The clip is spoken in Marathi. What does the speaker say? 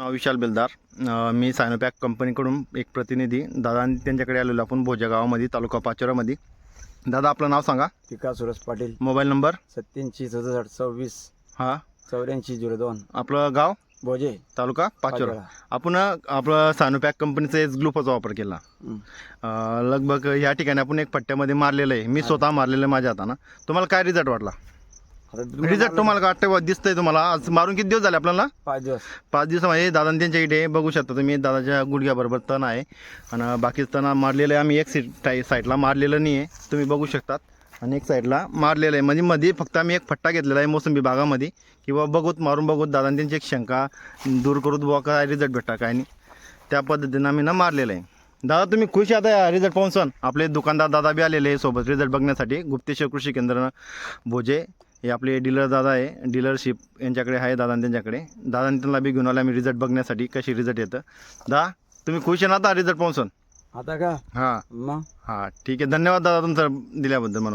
नाव विशाल बेलदार. मी सायनोपॅक कंपनीकडून एक प्रतिनिधी. दादा आणि त्यांच्याकडे आलेलो आपण भोजा गावामध्ये तालुका पाचोरामध्ये दादा आपलं नाव सांगा. विकास सुरज पाटील. Mobile number? सत्याऐंशी सदुसष्ट सव्वीस. हा. चौऱ्याऐंशी झिरो दोन. आपलं गाव? भोजे. तालुका पाचोरा. आपण आपलं सायनोपॅक कंपनीचा एच ग्लुकोचा वापर केला. लगभग ह्या ठिकाणी आपण एक पट्ट्यामध्ये मारलेलं आहे. मी स्वतः मारलेलं आहे माझ्या हातानं. तुम्हाला काय रिझल्ट वाटला? आता तुम्ही रिझल्ट तुम्हाला काय वाटतं दिसतंय तुम्हाला आज मारून किती दिवस झाले आपल्याला? पाच दिवस. पाच दिवसामध्ये दादा त्यांच्या इथे बघू शकता तुम्ही दादाच्या गुडघ्याबरोबर तण आहे. आणि बाकी तण मारलेलं आहे आम्ही एक साईडला मारलेलं नाही आहे तुम्ही बघू शकतात. आणि एक साईडला मारलेलं आहे. म्हणजे मध्ये फक्त आम्ही एक फट्टा घेतलेला आहे मोसंबी बागामध्ये किंवा बघूत मारून बघूत दादा त्यांची एक शंका दूर करूत बुवा काय रिझल्ट भेटता काय नाही. त्या पद्धतीनं आम्ही ना मारलेलं आहे. दादा तुम्ही खुश आता या रिझल्ट पाहून सण? आपले दुकानदार दादा बी आलेले आहे सोबत. रिझल्ट बघण्यासाठी गुप्तेश्वर कृषी केंद्र भोजे हे आपले डीलर दादा आहे. डीलरशिप यांच्याकडे आहे दादा त्यांच्याकडे. दादा त्यांना बी घेऊन आले आम्ही रिझल्ट बघण्यासाठी कशी रिझल्ट येतं. दा तुम्ही खुश आहे ना आता रिझल्ट पाहून? आता का? हां. मग? हां ठीक आहे. धन्यवाद दादा तुमचं दिल्याबद्दल म्हणून.